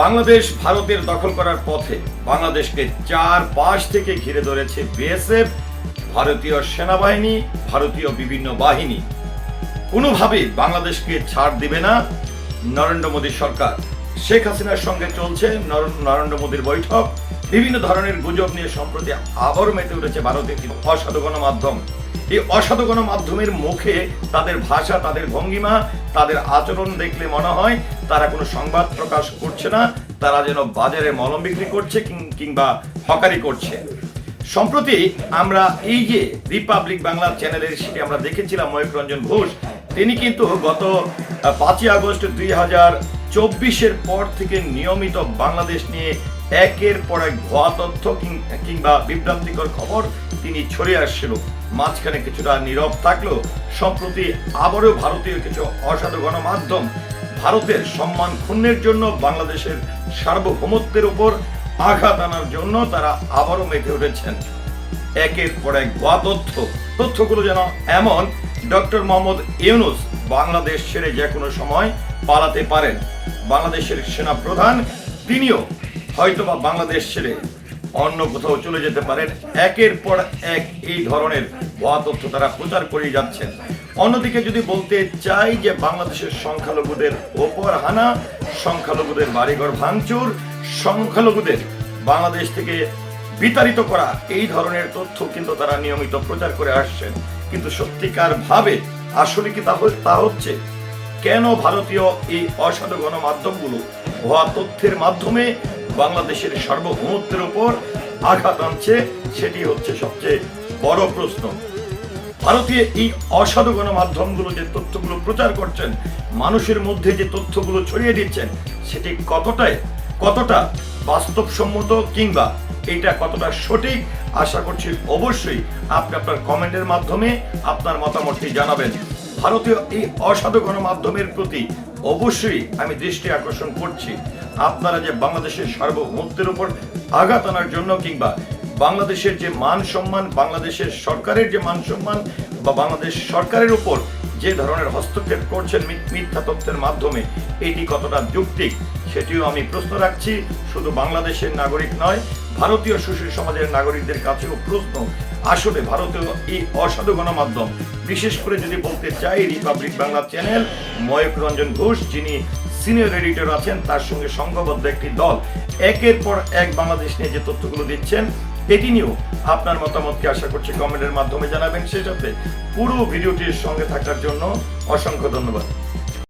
বাংলাদেশ ভারতের দখল করার পথে বাংলাদেশকে চার পাশ থেকে ঘিরে ধরেছে বিএসএফ, ভারতীয় সেনাবাহিনী, ভারতীয় বিভিন্ন বাহিনী। কোনোভাবেই বাংলাদেশকে ছাড় দিবে না নরেন্দ্র মোদী সরকার। শেখ হাসিনার সঙ্গে চলছে নরেন্দ্র মোদীর বৈঠক। বিভিন্ন ধরনের গুজব নিয়ে সম্প্রতি আবারও মেতে উঠেছে ভারতের অসাধু গণমাধ্যম। এই অসাধু গণমাধ্যমের মুখে তাদের ভাষা, তাদের ভঙ্গিমা, তাদের আচরণ দেখলে মনে হয় তারা কোনো সংবাদ প্রকাশ করছে না, তারা যেন বাজারে মলম বিক্রি করছে কিংবা হকারি করছে। সম্প্রতি আমরা এই যে রিপাবলিক বাংলা চ্যানেলের সেটি আমরা দেখেছিলাম ময়ূক রঞ্জন ঘোষ, তিনি কিন্তু গত পাঁচই আগস্ট দুই হাজার চব্বিশের পর থেকে নিয়মিত বাংলাদেশ নিয়ে একের পর এক ভুয়া তথ্য কিংবা বিভ্রান্তিকর খবর তিনি ছড়িয়ে আসছিল। মাঝখানে কিছুটা নীরব থাকলেও সম্প্রতি আবারও ভারতীয় কিছু অসাধু গণমাধ্যম ভারতের সম্মান ক্ষুণ্ণের জন্য বাংলাদেশের সার্বভৌমত্বের উপর আঘাত আনার জন্য তারা আবারও মেতে উঠেছেন। একের পর এক ভুয়া তথ্য। তথ্যগুলো যেন এমন, ডক্টর মোহাম্মদ ইউনুস বাংলাদেশ ছেড়ে যে কোনো সময় পালাতে পারেন। বাংলাদেশের সেনা প্রধান তিনিও হয়তোবা বাংলাদেশ ছেড়ে অন্য কোথাও চলে যেতে পারেন। একের পর এক এই ধরনের ভুয়া তথ্য তারা প্রচার করে যাচ্ছেন। অন্যদিকে যদি বলতে চাই যে বাংলাদেশের সংখ্যালঘুদের ওপর হানা, সংখ্যালঘুদের বাড়িঘর ভাঙচুর, সংখ্যালঘুদের বাংলাদেশ থেকে বিতাড়িত করা, এই ধরনের তথ্য কিন্তু তারা নিয়মিত প্রচার করে আসছেন। কিন্তু সত্যিকার ভাবে আসলে কি তা হচ্ছে, কেন ভারতীয় এই অসাধু গণমাধ্যমগুলো ভুয়া তথ্যের মাধ্যমে বাংলাদেশের সার্বভৌমত্বের উপর আঘাত আনছে, সেটি হচ্ছে সবচেয়ে বড় প্রশ্ন। ভারতীয় এই অসাধু গণমাধ্যমগুলো যে তথ্যগুলো প্রচার করছেন, মানুষের মধ্যে যে তথ্যগুলো ছড়িয়ে দিচ্ছেন, সেটি কতটাই কতটা বাস্তবসম্মত কিংবা এটা কতটা সঠিক, আশা করছি অবশ্যই আপনি আপনার কমেন্টের মাধ্যমে আপনার মতামতটি জানাবেন। ভারতীয় এই অসাধু গণমাধ্যমের প্রতি অবশ্যই আমি দৃষ্টি আকর্ষণ করছি। আপনারা যে বাংলাদেশের সার্বভৌমত্বের উপর আঘাত আনার জন্য কিংবা বাংলাদেশের যে মান সম্মান, বাংলাদেশের সরকারের যে মান সম্মান বা বাংলাদেশ সরকারের উপর যে ধরনের হস্তক্ষেপ করছেন মিথ্যা তথ্যের মাধ্যমে, এটি কতটা যৌক্তিক সেটিও আমি প্রশ্ন রাখছি, শুধু বাংলাদেশের নাগরিক নয়, ভারতীয় সুশীল সমাজের নাগরিকদের কাছেও প্রশ্ন, আসলে ভারতীয় এই অসাধু গণমাধ্যম, বিশেষ করে যদি বলতে চাই রিপাবলিক বাংলা চ্যানেল ময়ূক রঞ্জন ঘোষ, যিনি সিনিয়র এডিটর আছেন, তার সঙ্গে সংঘবদ্ধ একটি দল, একের পর এক বাংলাদেশ নিয়ে যে তথ্যগুলো দিচ্ছেন, এটি নিয়েও আপনার মতামতকে আশা করছি কমেন্টের মাধ্যমে জানাবেন। সাথে পুরো ভিডিওটির সঙ্গে থাকার জন্য অসংখ্য ধন্যবাদ।